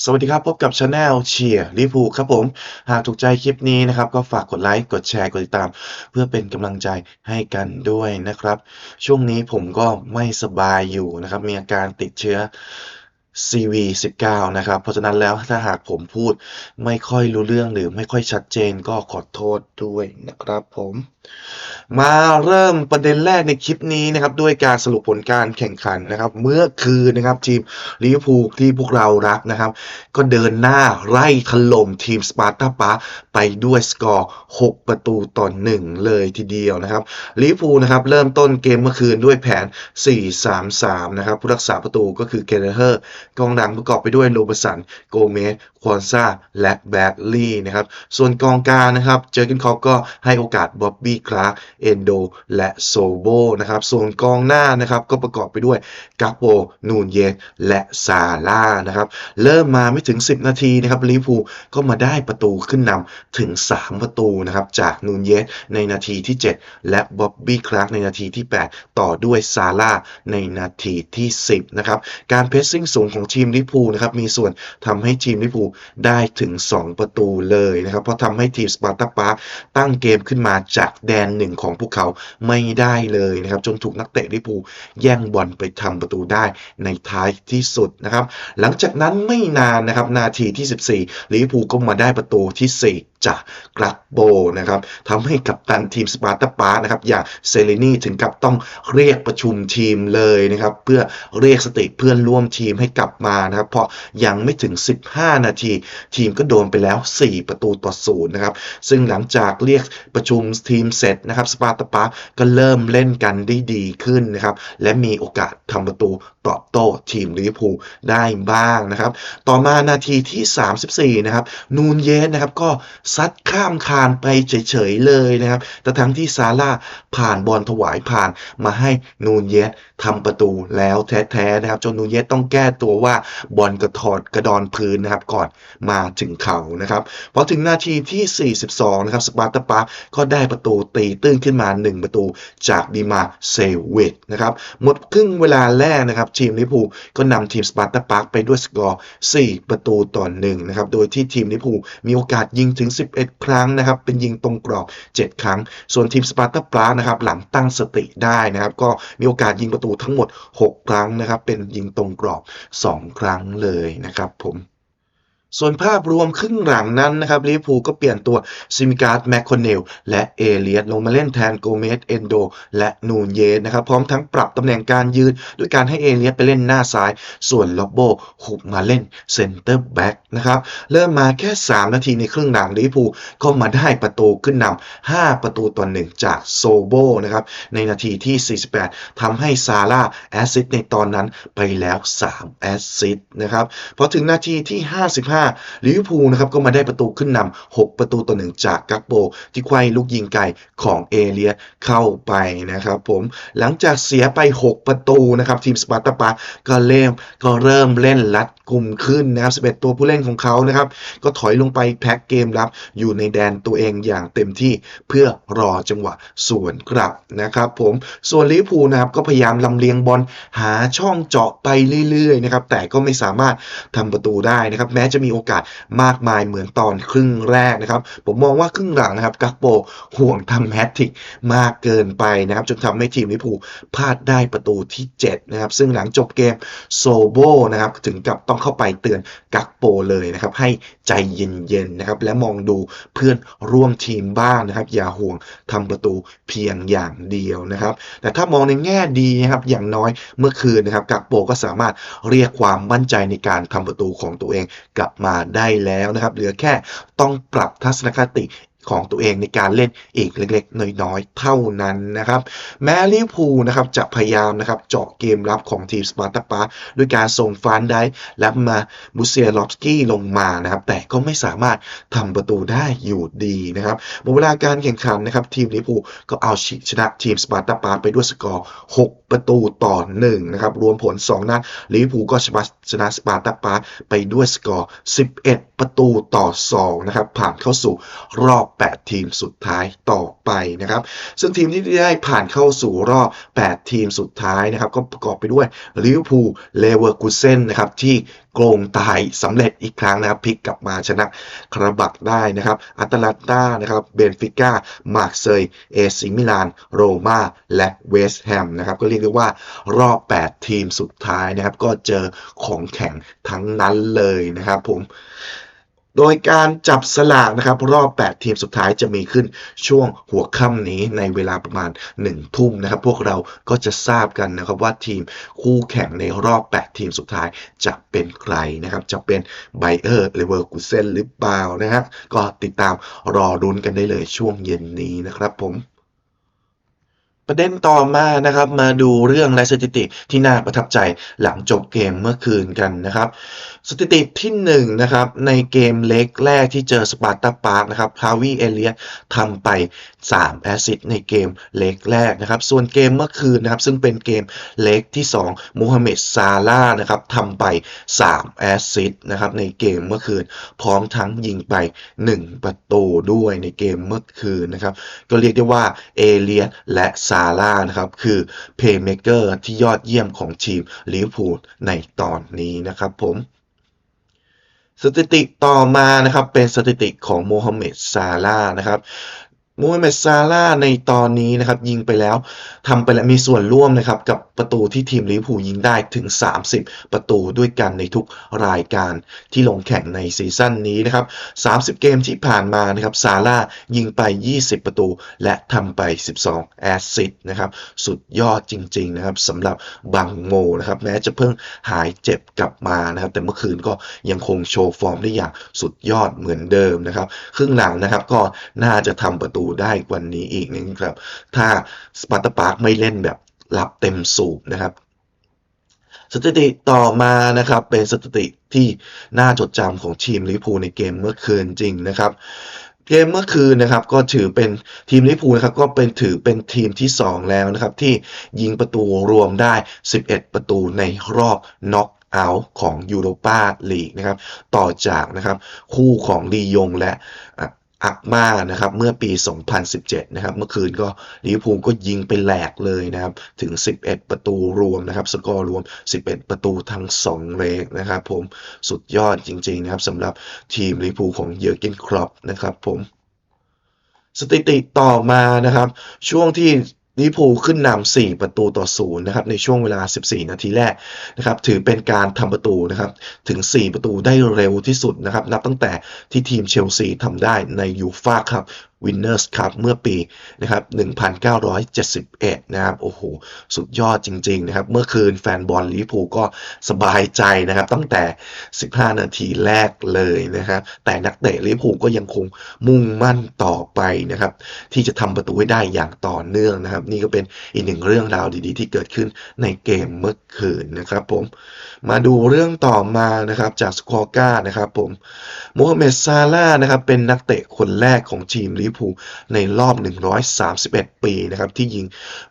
สวัสดีครับ พบกับช anel เชียร์ลิเวอร์พูครับผม หากถูกใจคลิปนี้นะครับ ก็ฝากกดไลค์ กดแชร์ กดติดตาม เพื่อเป็นกำลังใจให้กันด้วยนะครับ ช่วงนี้ผมก็ไม่สบายอยู่นะครับ มีอาการติดเชื้อ CV19 นะครับ เพราะฉะนั้นแล้วถ้าหากผมพูดไม่ค่อยรู้เรื่องหรือไม่ค่อยชัดเจนก็ขอโทษด้วยนะครับผม มาเริ่มประเด็นแรกในคลิปนี้นะครับด้วยการสรุปผลการแข่งขันนะครับ เมื่อคืนนะครับทีมลิเวอร์พูลที่พวกเรารักนะครับ ก็เดินหน้าไล่ถล่มทีมสปาร์ตาปาไปด้วยสกอร์ 6 ประตูต่อ 1 เลยทีเดียวนะครับลิเวอร์พูลนะครับเริ่มต้นเกมเมื่อคืนด้วยแผน 4-3-3 นะครับผู้รักษาประตูก็คือเกเรเฮอร์กองหลังประกอบไปด้วยโรบสันโกเมสควอนซาและแบดลีย์นะครับส่วนกองกลางนะครับเจอร์กินคอปก็ให้โอกาสบ๊อบบี้คลาร์กเอนโดและโซโบนะครับส่วนกองหน้านะครับก็ประกอบไปด้วยกาโปนูนเยสและซาร่านะครับเริ่มมาไม่ถึง 10 นาทีนะครับลิเวอร์พูก็มาได้ประตูขึ้นนำถึง 3 ประตูนะครับจากนูนเยสในนาทีที่ 7 และบ๊อบบี้คลาร์กในนาทีที่ 8 ต่อด้วยซาร่าในนาทีที่ 10นะครับการเพรสซิ่งสูงของทีมลิเวอร์พูนะครับมีส่วนทำให้ทีมลิเวอร์พูได้ถึง 2 ประตูเลยนะครับเพราะทำให้ทีมสปาร์ตาปาตั้งเกมขึ้นมาจากแดนหนึ่งของพวกเขาไม่ได้เลยนะครับจนถูกนักเตะลิปูแย่งบอลไปทำประตูได้ในท้ายที่สุดนะครับหลังจากนั้นไม่นานนะครับนาทีที่ 14ลิปูก็มาได้ประตูที่ 4 จากกรักโบนะครับทำให้กัปตันทีมสปาร์ตาปาร์นะครับอย่างเซเลนีถึงกับต้องเรียกประชุมทีมเลยนะครับเพื่อเรียกสติเพื่อนร่วมทีมให้กลับมานะครับเพราะยังไม่ถึง 15 นาที ทีมก็โดนไปแล้ว 4 ประตูต่อศูนย์นะครับซึ่งหลังจากเรียกประชุมทีมเสร็จนะครับสปาร์ตาปาร์ก็เริ่มเล่นกันได้ดีขึ้นนะครับและมีโอกาสทำประตูตอบโต้ทีมลิเวอร์พูลได้บ้างนะครับต่อมานาทีที่ 34 นะครับนูนเยสนะครับก็ซัดข้ามคานไปเฉยๆเลยนะครับ แต่ทั้งที่ซาร่าผ่านบอลถวายผ่านมาให้นูนเยสทำประตูแล้วแท้ๆนะครับ จนนูนเยสต้องแก้ตัวว่าบอลกระถอดกระดอนพื้นนะครับก่อนมาถึงเขานะครับพอถึงนาทีที่ 42 นะครับสปาร์ตาปาร์คก็ได้ประตูตีตื้นขึ้นมา 1 ประตูจากดีมาเซเวตนะครับหมดครึ่งเวลาแรกนะครับ ทีมลิพูก็นำทีมสปาร์ตาปาร์คไปด้วยสกอร์ 4 ประตูต่อ1นะครับโดยที่ทีมลิพูมีโอกาสยิงถึง11 ครั้งนะครับ เป็นยิงตรงกรอบ 7 ครั้ง ส่วนทีมสปาร์ตาปลานะครับ หลังตั้งสติได้นะครับ ก็มีโอกาสยิงประตูทั้งหมด 6 ครั้งนะครับ เป็นยิงตรงกรอบ 2 ครั้งเลยนะครับผม ส่วนภาพรวมครึ่งหลังนั้นนะครับลิเวอร์พูลก็เปลี่ยนตัวซิมิการ์ดแมคคอนเนลและเอเลียตลงมาเล่นแทนโกเมสเอนโดและนูนเยสนะครับพร้อมทั้งปรับตำแหน่งการยืนด้วยการให้เอเลียตไปเล่นหน้าซ้าย ส่วนล็อบโบหุบมาเล่นเซนเตอร์แบ็กนะครับเริ่มมาแค่ 3 นาทีในครึ่งหลังลิเวอร์พูลก็มาได้ประตูขึ้นนำ5ประตูต่อหนึ่งจากโซโบนะครับในนาทีที่ 48ทำให้ซาร่าแอสซิสต์ในตอนนั้นไปแล้ว3แอสซิสต์นะครับพอถึงนาทีที่ 55ลิเวอร์พูลนะครับก็มาได้ประตูขึ้นนำ6ประตูต่อหนึ่งจากกักโบที่ไขว้ลูกยิงไกลของเอเลียเข้าไปนะครับผมหลังจากเสียไป 6 ประตูนะครับทีมสปาร์ตาปาก็เริ่มก็เริ่มเล่นรัดกลุ่มขึ้นนะครับ11 ตัวผู้เล่นของเขานะครับก็ถอยลงไปแพ็กเกมรับอยู่ในแดนตัวเองอย่างเต็มที่เพื่อรอจังหวะส่วนกลับนะครับผมส่วนลิเวอร์พูลนะครับก็พยายามลำเลียงบอลหาช่องเจาะไปเรื่อยๆนะครับแต่ก็ไม่สามารถทำประตูได้นะครับแม้จะมีโอกาสมากมายเหมือนตอนครึ่งแรกนะครับ ผมมองว่าครึ่งหลังนะครับกักโปห่วงทำแฮตทิกมากเกินไปนะครับ จนทำให้ทีมลิพูพลาดได้ประตูที่ 7 นะครับ ซึ่งหลังจบเกมโซโบนะครับ ถึงกับต้องเข้าไปเตือนกักโปเลยนะครับ ให้ใจเย็นๆนะครับ และมองดูเพื่อนร่วมทีมบ้างนะครับ อย่าห่วงทำประตูเพียงอย่างเดียวนะครับ แต่ถ้ามองในแง่ดีนะครับอย่างน้อยเมื่อคืนนะครับกักโปก็สามารถเรียกความมั่นใจในการทำประตูของตัวเองกลับมาได้แล้วนะครับ เหลือแค่ต้องปรับทัศนคติ ของตัวเองในการเล่นอีกเล็กๆ น้อยๆ เท่านั้นนะครับ แม้ลิเวอร์พูลนะครับจะพยายามนะครับเจาะเกมรับของทีมสปาร์ตาปาด้วยการส่งฟานได้และมาบุเซียลอฟสกี้ลงมานะครับ แต่ก็ไม่สามารถทำประตูได้อยู่ดีนะครับหมดเวลาการแข่งขันนะครับ ทีมลิเวอร์พูลก็เอาชนะทีมสปาร์ตาปาไปด้วยสกอร์ 6 ประตูต่อ1นะครับรวมผล 2นัดลิเวอร์พูลก็ชนะสปาร์ตาปาไปด้วยสกอร์ 11 ประตูต่อ 2 นะครับ ผ่านเข้าสู่รอบ 8 ทีมสุดท้ายต่อไปนะครับ ซึ่งทีมที่ได้ผ่านเข้าสู่รอบ 8 ทีมสุดท้ายนะครับ ก็ประกอบไปด้วยลิเวอร์พูลเลเวอร์คูเซนนะครับที่โกงตายสำเร็จอีกครั้งนะครับพลิกกลับมาชนะคาราบักได้นะครับอัตแลนตานะครับเบนฟิก้ามาร์กเซยเอซิมิลาน โรมาและเวสต์แฮมนะครับก็เรียกได้ว่ารอบ 8 ทีมสุดท้ายนะครับ ก็เจอของแข็งทั้งนั้นเลยนะครับผม โดยการจับสลากนะครับรอบ 8 ทีมสุดท้ายจะมีขึ้นช่วงหัวค่ำนี้ในเวลาประมาณ 1 ทุ่มนะครับ พวกเราก็จะทราบกันนะครับว่าทีมคู่แข่งในรอบ 8 ทีมสุดท้ายจะเป็นใครนะครับจะเป็นไบเออร์เลเวอร์กูเซนหรือเปล่านะครับก็ติดตามรอรุ้นกันได้เลยช่วงเย็นนี้นะครับผมประเด็นต่อมานะครับมาดูเรื่องและสถิติที่น่าประทับใจหลังจบเกมเมื่อคืนกันนะครับ สถิติที่1นงนะครับในเกมเล็กแรกที่เจอสปาร์ตาปาร์กนะครับฮาวิเอเลียทำไป3แอสซิสต์ในเกมเล็กแรกนะครับ ส่วนเกมเมื่อคืนนะครับ ซึ่งเป็นเกมเล็กที่2มูฮัมเหม็ดซาลานะครับทำไป3แอสซิสต์นะครับในเกมเมื่อคืน พร้อมทั้งยิงไป 1 ประตูด้วยในเกมเมื่อคืนนะครับ ก็เรียกได้ว่าเอเลียและซาร่านะครับ คือเพย์เมเกอร์ที่ยอดเยี่ยมของทีมลิเวอร์พูลในตอนนี้นะครับผม สถิติต่อมานะครับเป็นสถิติของโมฮัมเหม็ดซาลาห์นะครับ มฮัมเหม็ดซาร่าในตอนนี้นะครับยิงไปแล้วทำไปแล้วมีส่วนร่วมนะครับกับประตูที่ทีมลิเวอร์พูลยิงได้ถึง 30 ประตูด้วยกันในทุกรายการที่ลงแข่งในซีซั่นนี้นะครับ 30 เกมที่ผ่านมานะครับซาร่าห์ยิงไป 20 ประตู และทำไป 12 แอสซิสต์นะครับสุดยอดจริงๆนะครับสำหรับบังโมนะครับแม้จะเพิ่งหายเจ็บกลับมานะครับแต่เมื่อคืนก็ยังคงโชว์ฟอร์มได้อย่างสุดยอดเหมือนเดิมนะครับครึ่งหลังนะครับก็น่าจะทำประตูได้กว่านี้อีกนะครับ ถ้าสปาร์ตาปาร์กไม่เล่นแบบรับเต็มสูบนะครับสถิติต่อมานะครับเป็นสถิติที่น่าจดจำของทีมลิพูในเกมเมื่อคืนจริงนะครับเกมเมื่อคืนนะครับก็ถือเป็นทีมลิพูนะครับก็เป็นถือเป็นทีมที่ 2 แล้วนะครับที่ยิงประตูรวมได้ 11 ประตูในรอบน็อกเอาท์ของยูโรปาลีกนะครับต่อจากนะครับคู่ของลียงและ อักมานะครับเมื่อปี 2017 นะครับ เมื่อคืนก็ลิเวอร์พูลก็ยิงไปแหลกเลยนะครับ ถึง 11 ประตูรวมนะครับ สกอร์รวม 11 ประตูทั้ง 2 เลกนะครับผมสุดยอดจริงๆนะครับสำหรับทีมลิเวอร์พูลของเยอร์เกนครอปนะครับผมสถิติต่อมานะครับ ช่วงที่ ลิพูขึ้นนำ4ประตูต่อศูนย์นะครับในช่วงเวลา 14 นาทีแรกนะครับถือเป็นการทำประตูนะครับถึง 4 ประตูได้เร็วที่สุดนะครับนับตั้งแต่ที่ทีมเชลซีทำได้ในยูฟ่าครับ วินเนอร์สครับเมื่อปีนะครับ1971 นะครับ โอ้โห สุดยอดจริงๆนะครับ เมื่อคืนแฟนบอลลิเวอร์พูลก็สบายใจนะครับ ตั้งแต่ 15 นาทีแรกเลยนะครับ แต่นักเตะลิเวอร์พูลก็ยังคงมุ่งมั่นต่อไปนะครับ ที่จะทำประตูให้ได้อย่างต่อเนื่องนะครับ นี่ก็เป็นอีกหนึ่งเรื่องราวดีๆ ที่เกิดขึ้นในเกมเมื่อคืนนะครับผม มาดูเรื่องต่อมานะครับจากสกอร์ก้านะครับผมโมฮัมเหม็ดซาร่าห์นะครับเป็นนักเตะคนแรกของทีมลิเวพูลในรอบ 131 ปีนะครับที่ยิง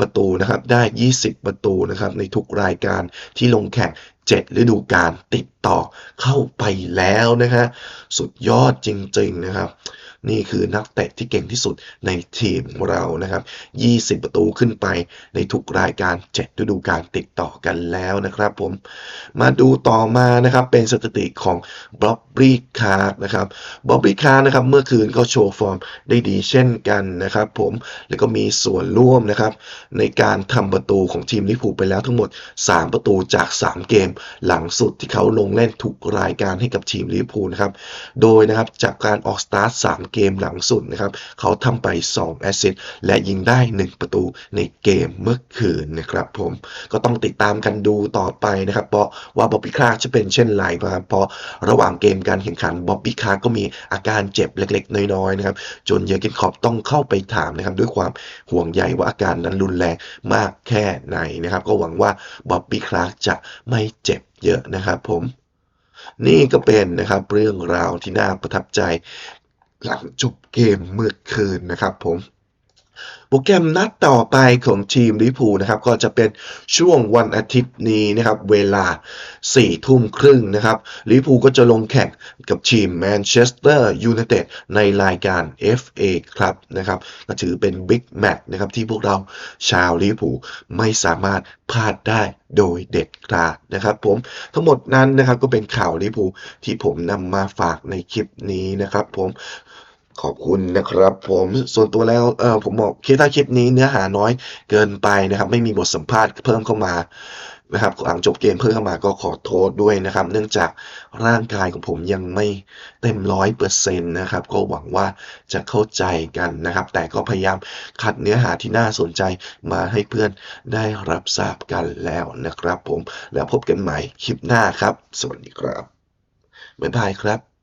ประตูนะครับได้ 20 ประตูนะครับในทุกรายการที่ลงแข่ง7ฤดูกาลติดต่อเข้าไปแล้วนะฮะสุดยอดจริง ๆ นะครับ นี่คือนักเตะที่เก่งที่สุดในทีมเรานะครับ 20 ประตูขึ้นไปในทุกรายการ 7 ฤดูกาลติดต่อกันแล้วนะครับผม มาดูต่อมานะครับเป็นสถิติของบ๊อบบี้คาร์นะครับบ๊อบบี้คาร์นะครับเมื่อคืนก็โชว์ฟอร์มได้ดีเช่นกันนะครับผม แล้วก็มีส่วนร่วมนะครับในการทำประตูของทีมลิเวอร์พูลไปแล้วทั้งหมด 3 ประตูจาก 3 เกม หลังสุดที่เขาลงเล่นทุกรายการให้กับทีมลิเวอร์พูลนะครับ โดยนะครับจากการออกสตาร์ท3เกกมหลังสุดนะครับเขาทำไป 2 แอสซิสต์และยิงได้ 1 ประตูในเกมเมื่อคืนนะครับผมก็ต้องติดตามกันดูต่อไปนะครับเพราะว่าบ๊อบบี้คลาร์จะเป็นเช่นไรนะครับเพราะระหว่างเกมการแข่งขันบ๊อบบี้คลาร์ก็มีอาการเจ็บเล็กๆ น้อยๆนะครับจนเยอร์เกนคอปต้องเข้าไปถามนะครับด้วยความห่วงใยว่าอาการนั้นรุนแรงมากแค่ไหนนะครับก็หวังว่าบ๊อบบี้คลาร์กจะไม่เจ็บเยอะนะครับผมนี่ก็เป็นนะครับเรื่องราวที่น่าประทับใจ หลังจบเกมเมื่อคืนนะครับผม โปรแกรมนัดต่อไปของทีมลิพูนะครับก็จะเป็นช่วงวันอาทิตย์นี้นะครับเวลา4ทุ่มครึ่งนะครับลิพูก็จะลงแข่งกับทีมแมนเชสเตอร์ยูไนเต็ดในรายการ FA ครับนะครับก็ถือเป็นบิ๊กแมตช์นะครับที่พวกเราชาวลิพูไม่สามารถพลาดได้โดยเด็ดขาดนะครับผมทั้งหมดนั้นนะครับก็เป็นข่าวลิพูที่ผมนำมาฝากในคลิปนี้นะครับผม ขอบคุณนะครับ ผมส่วนตัวแล้วเออผมบอกคิดถ้าคลิปนี้เนื้อหาน้อยเกินไปนะครับ ไม่มีบทสัมภาษณ์เพิ่มเข้ามานะครับหลังจบเกมเพิ่มเข้ามาก็ขอโทษด้วยนะครับ เนื่องจากร่างกายของผมยังไม่เต็มร้อยเปอร์เซ็นต์นะครับ ก็หวังว่าจะเข้าใจกันนะครับ แต่ก็พยายามคัดเนื้อหาที่น่าสนใจมาให้เพื่อนได้รับทราบกันแล้วนะครับ ผมแล้วพบกันใหม่คลิปหน้าครับ สวัสดีครับบ๊ายบายครับ